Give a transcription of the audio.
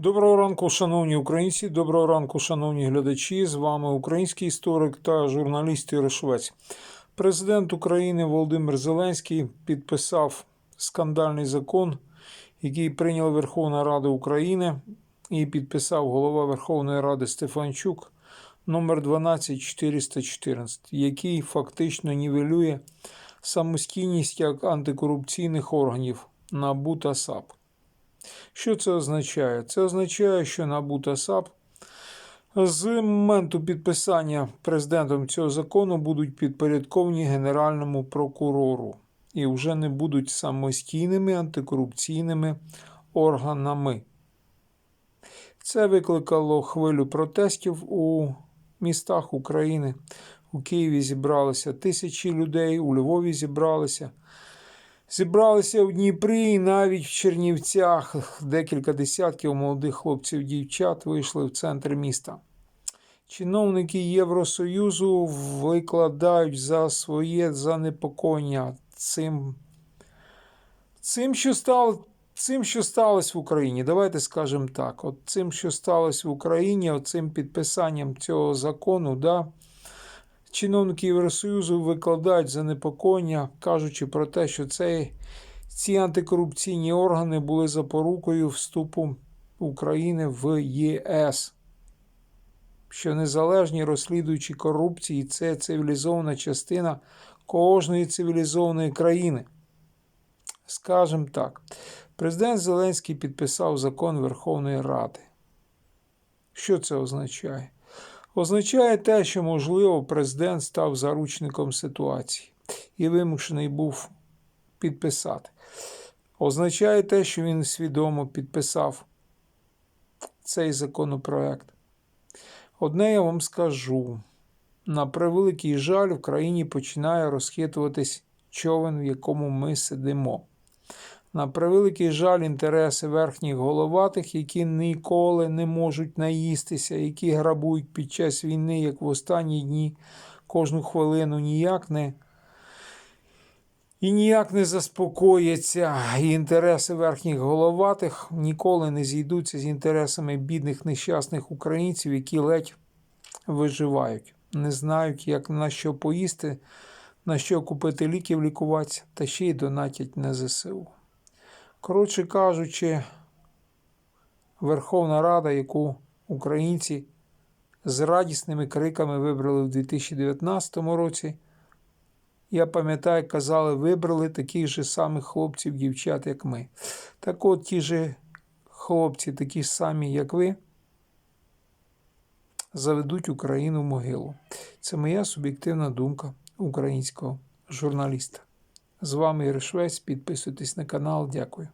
Доброго ранку, шановні українці, доброго ранку, шановні глядачі. З вами український історик та журналіст Ігор Швець. Президент України Володимир Зеленський підписав скандальний закон, який прийняла Верховна Рада України і підписав голова Верховної Ради Стефанчук номер 12414, який фактично нівелює самостійність як антикорупційних органів НАБУ та САП. Що це означає? Це означає, що НАБУ та САП з моменту підписання президентом цього закону будуть підпорядковані Генеральному прокурору і вже не будуть самостійними антикорупційними органами. Це викликало хвилю протестів у містах України. У Києві зібралися тисячі людей, у Львові зібралися. Зібралися у Дніпрі і навіть в Чернівцях декілька десятків молодих хлопців дівчат вийшли в центр міста. Чиновники Євросоюзу викладають за своє занепокоєння цим, цим, що стало, цим, що сталося в Україні. Давайте скажемо так: от цим, що сталося в Україні, от цим підписанням цього закону, да, чиновники Євросоюзу викладають занепокоєння, кажучи про те, що цей, ці антикорупційні органи були запорукою вступу України в ЄС. Що незалежні розслідуючі корупції це цивілізована частина кожної цивілізованої країни. Скажем так, президент Зеленський підписав закон Верховної Ради. Що це означає? Означає те, що, можливо, президент став заручником ситуації і вимушений був підписати. Означає те, що він свідомо підписав цей законопроект. Одне я вам скажу: на превеликий жаль, в країні починає розхитуватись човен, в якому ми сидимо. На превеликий жаль, інтереси верхніх головатих, які ніколи не можуть наїстися, які грабують під час війни, як в останні дні, кожну хвилину ніяк не і ніяк не заспокояться. І інтереси верхніх головатих ніколи не зійдуться з інтересами бідних нещасних українців, які ледь виживають, не знають, як на що поїсти, на що купити ліків, лікуватися, та ще й донатять на ЗСУ. Коротше кажучи, Верховна Рада, яку українці з радісними криками вибрали в 2019 році, я пам'ятаю, казали, вибрали таких же самих хлопців, дівчат, як ми. Так от ті ж хлопці, такі ж самі, як ви, заведуть Україну в могилу. Це моя суб'єктивна думка українського журналіста. З вами Ігор Швець. Підписуйтесь на канал. Дякую.